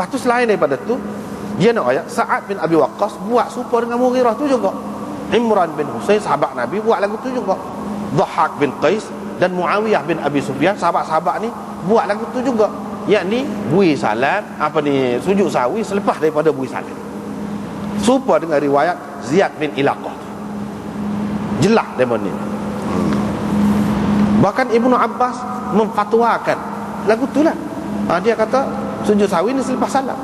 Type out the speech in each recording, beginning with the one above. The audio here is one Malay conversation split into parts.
lepas tu selain daripada tu dia nak ayat Sa'ad bin Abi Waqqas buat serupa dengan Mughirah tu juga. Imran bin Husain sahabat Nabi buat lagu tu juga. Dhahak bin Qais dan Muawiyah bin Abi Sufyan sahabat-sahabat ni buat lagu tu juga. Yakni bui salat apa ni sujud sawi selepas daripada bui salat. Serupa dengan riwayat Ziyad bin Ilaqah. Jelas demon ni bahkan Ibnu Abbas memfatwakan lagu tu lah. Ha, dia kata sujud sawi ni selepas salat.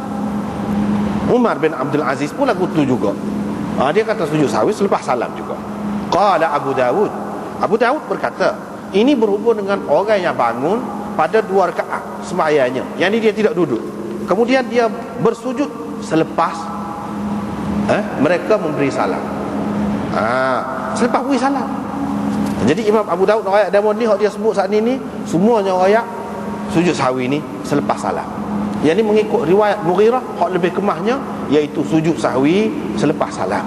Umar bin Abdul Aziz pun lagu tu juga. Ha, dia kata sujud sawi selepas salam juga. Qala Abu Dawud. Abu Dawud berkata ini berhubung dengan orang yang bangun pada dua rakaat sembahyangnya yang ini dia tidak duduk. Kemudian dia bersujud selepas eh, mereka memberi salam ha, selepas beri salam jadi Imam Abu Daud ayat demon ni dia sebut saat ini ni semuanya ayat sujud sahwi ni selepas salam yang ini mengikut riwayat Mughirah hak lebih kemahnya iaitu sujud sahwi selepas salam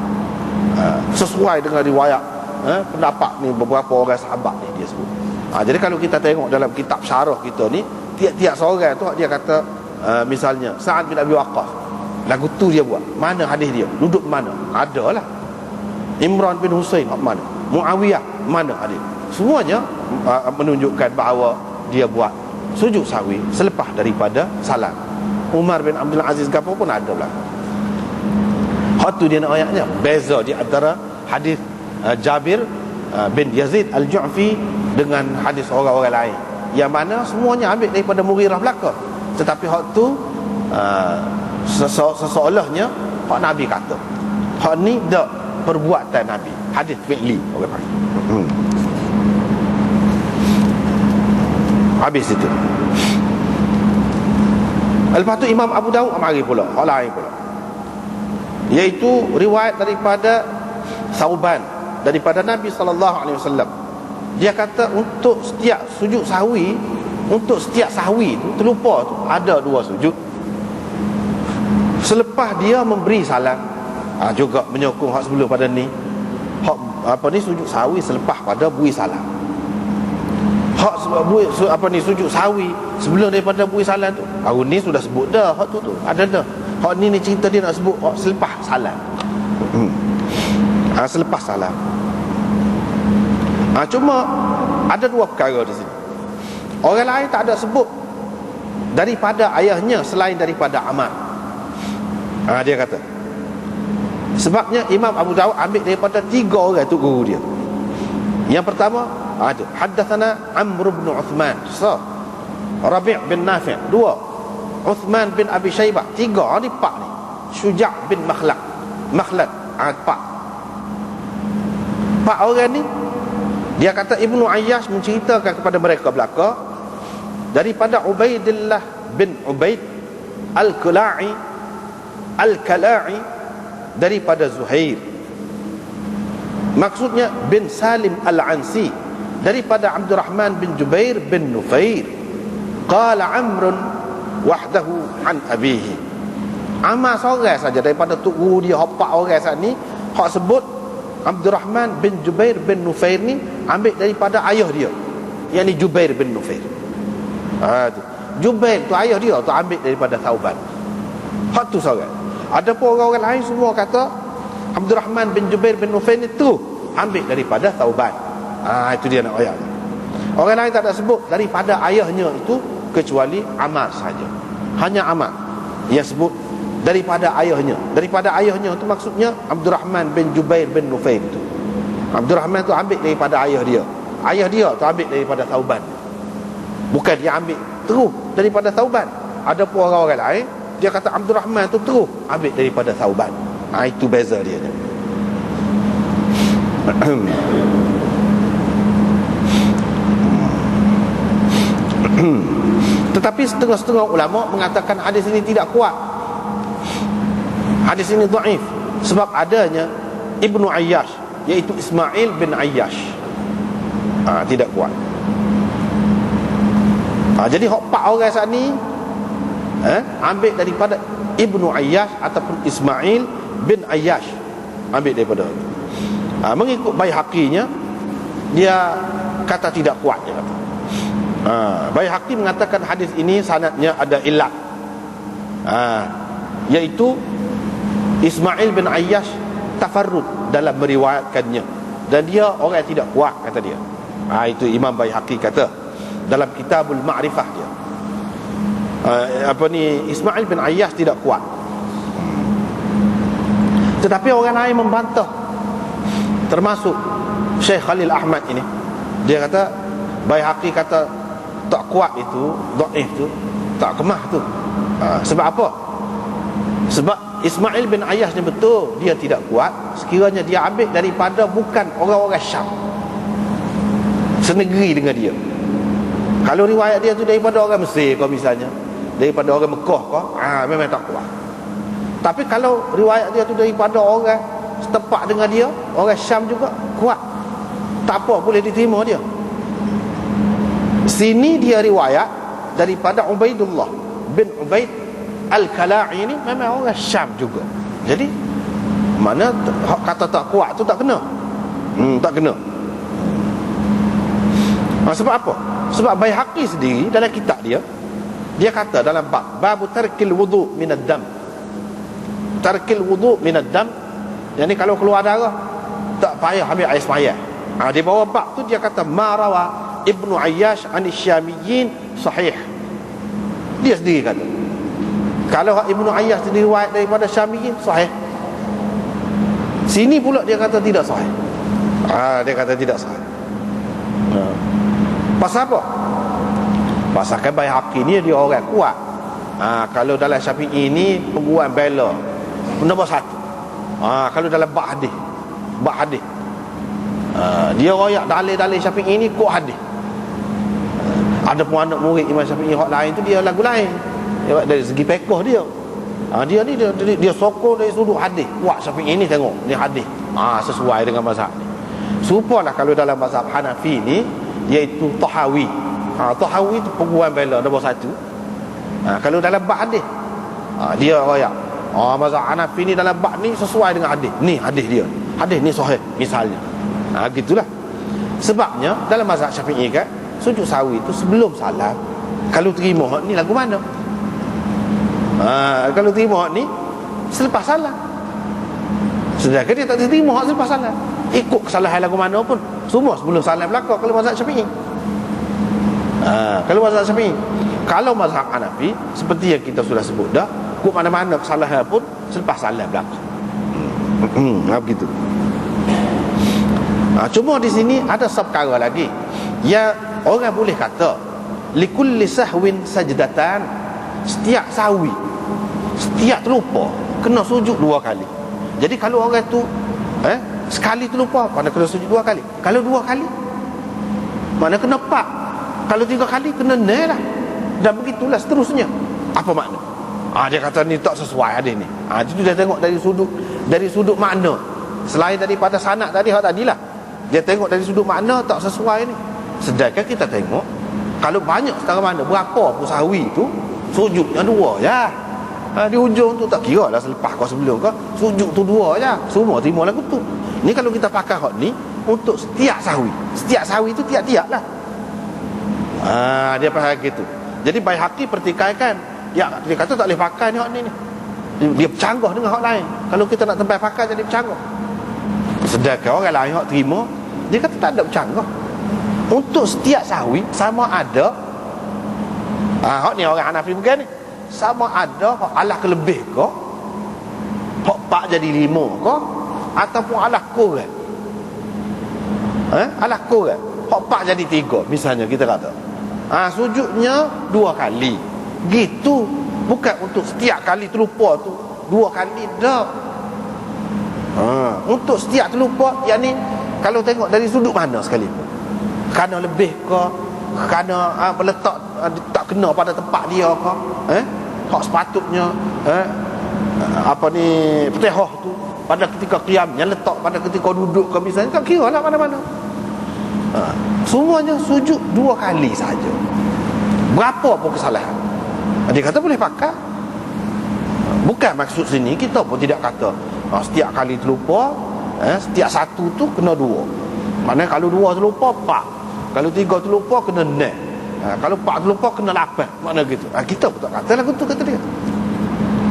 ha, sesuai dengan riwayat eh, pendapat ni beberapa orang sahabat ni dia sebut. Ha, jadi kalau kita tengok dalam kitab syarah kita ni tiap-tiap seorang tu dia kata uh, misalnya Sa'ad bin Abi Waqqas lagu tu dia buat. Mana hadis dia? Duduk mana? Ada lah Imran bin Husain mana? Muawiyah mana hadis? Semuanya uh, menunjukkan bahawa dia buat sujud sawi selepas daripada salam Umar bin Abdul Aziz Gafur pun ada lah. Hak tu dia nak ayatnya. Beza di antara hadis uh, Jabir uh, bin Yazid Al-Ju'fi Dengan hadis orang-orang lain. Yang mana semuanya ambil daripada Mughirah belaka tetapi hak tu uh, sese- seseolahnya hak Nabi kata. Hak ni dak perbuatan Nabi. Hadis fi'li orang panggil hmm. Habis itu Lepas tu Imam Abu Dawud mari pula. Lain pula. Iaitu riwayat daripada Sauban daripada Nabi sallallahu alaihi wasallam. Dia kata untuk setiap sujud sahwi untuk setiap sahwi tu terlupa tu ada dua sujud. Selepas dia memberi salam ha, juga menyokong hak sebelum pada ni. Hak apa ni sujud sahwi selepas pada bui salam hak bui, su, apa ni sujud sahwi sebelum daripada bui salam tu baru ni sudah sebut dah hak tu tu ada dah hak ni ni cerita dia nak sebut hak selepas salam ha, selepas salam Ha, cuma ada dua perkara di sini. Orang lain tak ada sebut daripada ayahnya selain daripada Ammar. Ha, dia kata. Sebabnya Imam Abu Dawud ambil daripada tiga orang tu guru dia. Yang pertama ada haddatsana Amr bin Uthman. So, Rabi' bin Nafi'. Dua. Uthman bin Abi Shaybah. Tiga ni pak ni. Syuja' bin Makhlad. Makhlad. Ha, pak. Pak orang ni dia kata Ibnu Ayyash menceritakan kepada mereka belaka daripada Ubaidillah bin Ubaid Al-Kula'i Al-Kala'i daripada Zuhair. Maksudnya bin Salim Al-Ansi daripada Abdurrahman bin Jubair bin Nufair. Qala Amr wahdahu an abihi. Amar seorang saja daripada tu guru dia hak orang saat ni hak sebut Abdul Rahman bin Jubair bin Nufair ni ambil daripada ayah dia. Yang ni Jubair bin Nufair. Ha, tu. Jubair tu ayah dia tu ambil daripada Thauban. Hak tu seorang. Ada pun orang-orang lain semua kata Abdul Rahman bin Jubair bin Nufair ni tu ambil daripada Thauban. Ha, itu dia nak ayat. Orang lain tak ada sebut daripada ayahnya itu kecuali Amar saja. Hanya Amar yang sebut daripada ayahnya. Daripada ayahnya itu maksudnya Abdul Rahman bin Jubair bin Nufair itu Abdul Rahman tu ambil daripada ayah dia. Ayah dia tu ambil daripada Tauban bukan dia ambil terus daripada Tauban ada pun orang-orang lain dia kata Abdul Rahman tu terus ambil daripada Tauban ha, itu beza dia tetapi setengah-setengah ulama mengatakan hadis ini tidak kuat Hadis ini dhaif sebab adanya Ibnu Ayyash iaitu Ismail bin Ayyash. Ha, tidak kuat. Ha, jadi hok pak orang saat ni eh, ambil daripada Ibnu Ayyash ataupun Ismail bin Ayyash. Ambil daripada ha, mengikut bayi hakinya dia kata tidak kuat dia kata. Ha, bayi haki mengatakan hadis ini sanadnya ada ilat. ha, Iaitu Ismail bin Ayyash Tafarrud dalam meriwayatkannya. Dan dia orang yang tidak kuat kata dia. Ha, Itu Imam Bayhaqi kata Dalam kitabul ma'rifah dia. Ha, Apa ni Ismail bin Ayyash tidak kuat. Tetapi orang lain membantah. Termasuk Syekh Khalil Ahmad ini. Dia kata Bayhaqi kata Tak kuat itu Da'if itu Tak kemah tu. Ha, Sebab apa? Sebab Ismail bin Ayas ni betul Dia tidak kuat Sekiranya dia ambil daripada Bukan orang-orang Syam. Senegeri dengan dia. Kalau riwayat dia tu daripada orang Mesir kau misalnya Daripada orang Mekah kau ah, Memang tak kuat. Tapi kalau riwayat dia tu daripada orang Setempat dengan dia Orang Syam juga kuat. Tak apa boleh diterima dia Sini dia riwayat Daripada Ubaidullah Bin Ubaid Al-Kala'i ini memang orang Syam juga. Jadi Mana kata tak kuat tu tak kena. Hmm, Tak kena. Ha, Sebab apa? Sebab Bayhaqi sendiri dalam kitab dia Dia kata dalam bab Babu tarkil wudu minad dam Tarkil wudu minad dam Yang ni kalau keluar darah Tak payah ambil air semayah ha, Di bawah bab tu dia kata Marawa Ibnu Ayyash Anisyamiyin Sahih Dia sendiri kata kalau Ibnu Ayyas sendiri riwayat daripada Syamiyin sahih. Sini pula dia kata tidak sahih. Ah dia kata tidak sahih. Ha. Pasal apa? Pasal kan Baihaqi ni dia orang kuat. Ha, kalau dalam Syafi'i ini pengguan bela nombor satu. Ha, kalau dalam bab hadis, bab hadis. Ha, dia royak dalil-dalil Syafi'i ini kuat hadis. Ada pun anak murid Imam Syafi'i hak lain tu dia lagu lain. Ya, dari segi pekoh dia. Ha, dia ni dia, dia, dia sokong dari sudut hadis. Kuat syafi'i ini tengok ni hadis. Ha, sesuai dengan mazhab ni. Serupalah kalau dalam mazhab Hanafi ni iaitu Tahawi. Ha, Tahawi tu penguan bela nombor satu. Ha, kalau dalam bab hadis ha, dia royak. Ha, mazhab Hanafi ni dalam bab ni sesuai dengan hadis. Ni hadis dia. Hadis ni sahih misalnya. Ha, gitulah. Sebabnya dalam mazhab syafi'i kan sujud sawi tu sebelum salam kalau terima ni lagu mana? Ha, kalau terima hak ni selepas salah sedangkan dia tak terima hak selepas salah ikut kesalahan lagu mana pun. Semua sebelum salah berlaku kalau mazhab syafi'i. Ha, kalau mazhab syafi'i. Kalau mazhab Hanafi seperti yang kita sudah sebut dah ikut mana-mana kesalahan pun selepas salah berlaku. Hmm, ha, begitu. Ha, cuma di sini ada perkara lagi. Yang orang boleh kata likulli sahwin sajdatan. Setiap sawi setiap terlupa kena sujud dua kali. Jadi kalau orang tu eh sekali terlupa mana kena sujud dua kali? Kalau dua kali mana kena empat kalau tiga kali kena nil lah. Dan begitulah seterusnya. Apa makna? Ah dia kata ni tak sesuai ada ni. Ah itu dia tengok dari sudut dari sudut makna. Selain daripada sanad tadi hak tadilah. Dia tengok dari sudut makna tak sesuai ni sedangkan kita tengok kalau banyak sekarang mana berapa pun sahwi tu sujud yang dua ya. Ha, di ujung tu tak kira lah selepas kau sebelum kau sujud tu dua je semua terima lagu tu. Ni kalau kita pakai hot ni untuk setiap sahwi setiap sahwi tu tiap-tiap lah. Ha, dia pakai gitu jadi baik haki pertikaikan. Ya dia kata tak boleh pakai ni hot ni ni. Dia bercanggah dengan hot lain. Kalau kita nak tempat pakai jadi bercanggah. Sedangkan orang lain hot terima dia kata tak ada bercanggah untuk setiap sahwi sama ada ah hot ni orang Hanafi bukan ni. Sama ada Allah kelebih ke? Hak pak jadi lima ke? Ataupun Allah kurang? Eh Allah kurang? Hak pak jadi tiga misalnya kita kata. Ha, sujudnya dua kali. Gitu. Bukan untuk setiap kali terlupa tu dua kali dah. Ha, untuk setiap terlupa yang ni kalau tengok dari sudut mana sekalipun kerana lebih ke kerana ha, meletak ha, tak kena pada tempat dia ke eh? Hak sepatutnya eh, apa ni petihah tu pada ketika qiyam yang letak pada ketika duduk ke misalnya tak kira lah mana-mana. Ha, semuanya sujud dua kali saja. Berapa pun kesalahan. Dia kata boleh pakai. Bukan maksud sini kita pun tidak kata ha, setiap kali terlupa eh, setiap satu tu kena dua. Mana kalau dua terlupa pak kalau tiga terlupa kena nek ha, kalau empat terlupa kena lapan. Mana gitu. Ha, kita pun tak kata lagu tu kata dia.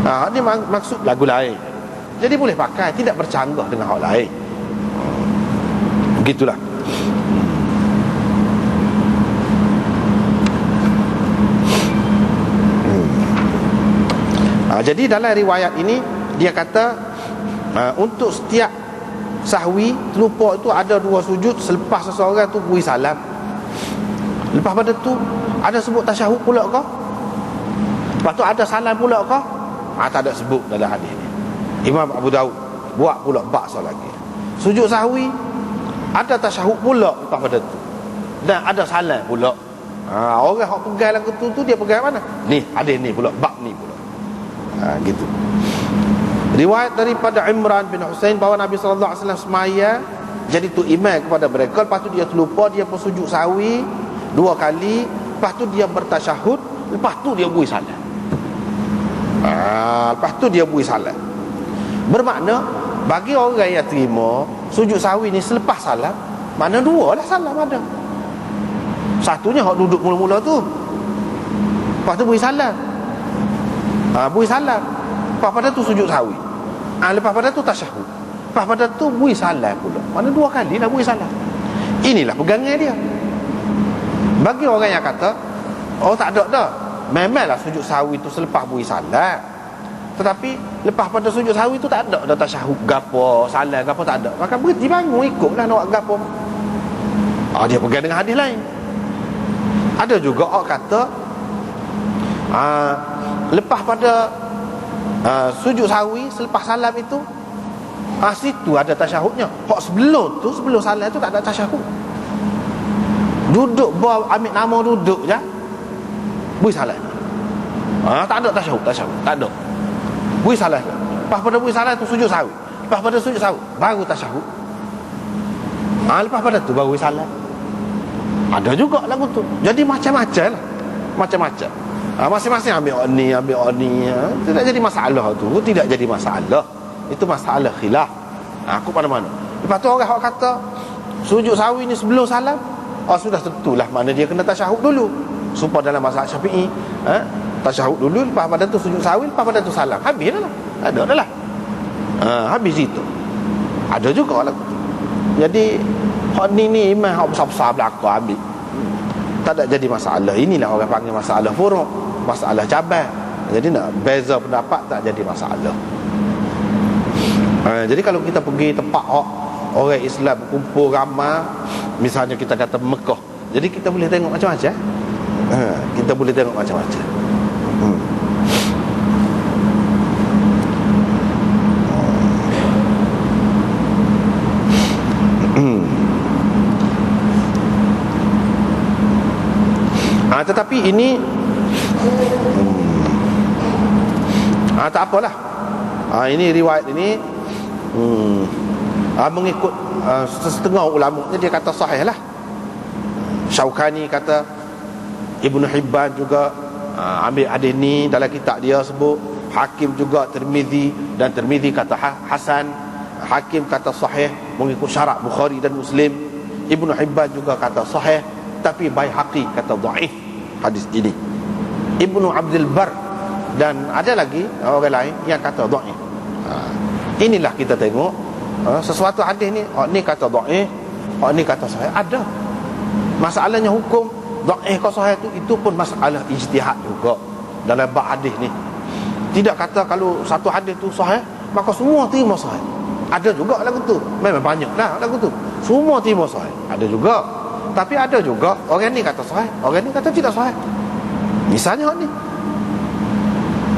Ha, Ini maksud lagu lain. Jadi boleh pakai Tidak bercanggah dengan hak lain. Begitulah. Hmm. ha, Jadi dalam riwayat ini Dia kata uh, Untuk setiap sahwi Terlupa itu ada dua sujud Selepas seseorang tu beri salam Lepas pada tu Ada sebut tasyahud pula kau? Lepas tu ada salam pula kau? Ha, Tak ada sebut dalam hadis ni. Imam Abu Daud Buat pula baksa lagi. Sujud sahwi Ada tasyahud pula lepas pada tu. Dan ada salam pula. Ha, Orang yang pegang lagu tu, tu Dia pegang mana? Ni hadis ni pula Bak ni pula. Ha, Gitu. Riwayat daripada Imran bin Husain bahawa Nabi sallallahu alaihi wasallam semaya jadi tu imam kepada mereka. Lepas tu dia terlupa dia pun sujud sawi dua kali lepas tu dia bertasyahud lepas tu dia bui salat. Ha, lepas tu dia bui salat. Bermakna bagi orang yang terima sujud sawi ni selepas salam mana dua lah salam ada satunya hak duduk mula-mula tu. Lepas tu bui salam ha, bui salam lepas pada tu sujud sawi ha, lepas pada tu tasyahud. Lepas pada tu bui salam pula. Mana dua kali dah bui salam inilah pegangan dia bagi orang yang kata Oh tak ada dah. Memanglah sujud sawi itu selepas bui salat Tetapi Lepas pada sujud sawi itu tak ada Dah tasyahud gapo Salat gapo tak ada. Maka berhenti bangun ikutlah nak gapo. Oh, Dia pegang dengan hadis lain. Ada juga orang kata uh, Lepas pada uh, Sujud sawi Selepas salam itu Ah situ ada tasyahudnya. Hak sebelum tu sebelum salat tu tak ada tasyahud. Duduk bawa ambil nama duduk je. Bui salat ha, Tak ada tasyahud, tasyahud Tak ada. Bui salat Lepas pada bui salat tu sujud sahut Lepas pada sujud sahut Baru tasyahud ha, Lepas pada tu baru salat Ada juga lagu tu. Jadi macam-macam lah. Macam-macam. Ha, Masing-masing ambil ni Ambil ni ha. Tidak jadi masalah tu. Tidak jadi masalah. Itu masalah khilaf. Ha, Aku pada mana? Lepas tu orang kata Sujud sawi ni sebelum salam Oh sudah tentulah mana dia kena tasyahud dulu. Supaya dalam masa syafi'i eh, Tasyahud dulu Lepas pada tu sujud sawil Lepas pada tu salam. Habis dah lah. Ada dah lah. Ha, Habis itu Ada juga lah. Jadi Hak ni ni imam Hak besar-besar belakang ambil. Tak ada jadi masalah. Inilah orang panggil masalah furuk Masalah cabar Jadi nak beza pendapat Tak jadi masalah. Ha, Jadi kalau kita pergi tempat hak orang Islam kumpul ramai misalnya kita kata Mekah. Jadi kita boleh tengok macam-macam ha, kita boleh tengok macam-macam. Hmm. Ha, tetapi ini hmm. ha, tak apalah. Ha, ini riwayat ini hmm uh, mengikut uh, setengah ulama dia kata sahih lah. Syaukani kata Ibnu Hibban juga uh, ambil hadis ni dalam kitab dia sebut Hakim juga Tirmizi dan Tirmizi kata Hasan Hakim kata sahih mengikut syarat Bukhari dan Muslim. Ibnu Hibban juga kata sahih tapi Baihaqi kata dhaif hadis ini. Ibnu Abdul Bar dan ada lagi orang lain yang kata dhaif. Ha. inilah kita tengok ha, sesuatu hadis ni oh, ni kata dhaif oh, ni kata sahih. Ada. Masalahnya hukum dhaif ke sahih tu itu pun masalah ijtihad juga dalam bab hadis ni. Tidak kata kalau satu hadis tu sahih maka semua terima sahih. Ada juga lagu tu memang banyak lah lagu tu. Semua terima sahih. Ada juga. Tapi ada juga orang ni kata sahih orang ni kata tidak sahih. Misalnya ni.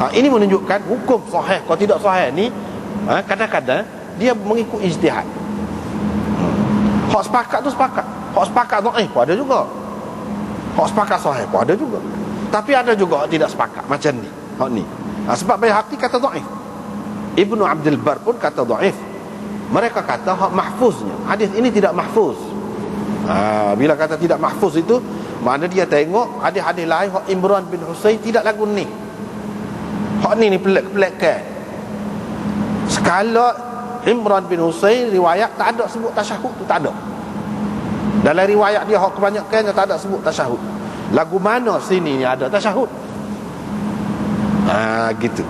Ha, ini menunjukkan hukum sahih. Kalau tidak sahih ni ha, kadang-kadang dia mengikut ijtihad. Hak sepakat tu sepakat. Hak sepakat dhaif pun ada juga. Hak sepakat sahih pun ada juga. Tapi ada juga tidak sepakat macam ni. Hak ni. Ha, sebab Baihaqi kata dhaif Ibnu Abdul Bar pun kata dhaif mereka kata hak mahfuznya. Hadis ini tidak mahfuz. Ha, bila kata tidak mahfuz itu mana dia tengok hadis-hadis lain hak Imran bin Husain tidak lagu ni. Hak ni ni pelak-pelak kan sekala Imran bin Husain riwayat tak ada sebut tasyahud tu tak ada. Dalam riwayat dia hak kebanyakan tak ada sebut tasyahud. Lagu mana sini ni ada tasyahud? Ha gitu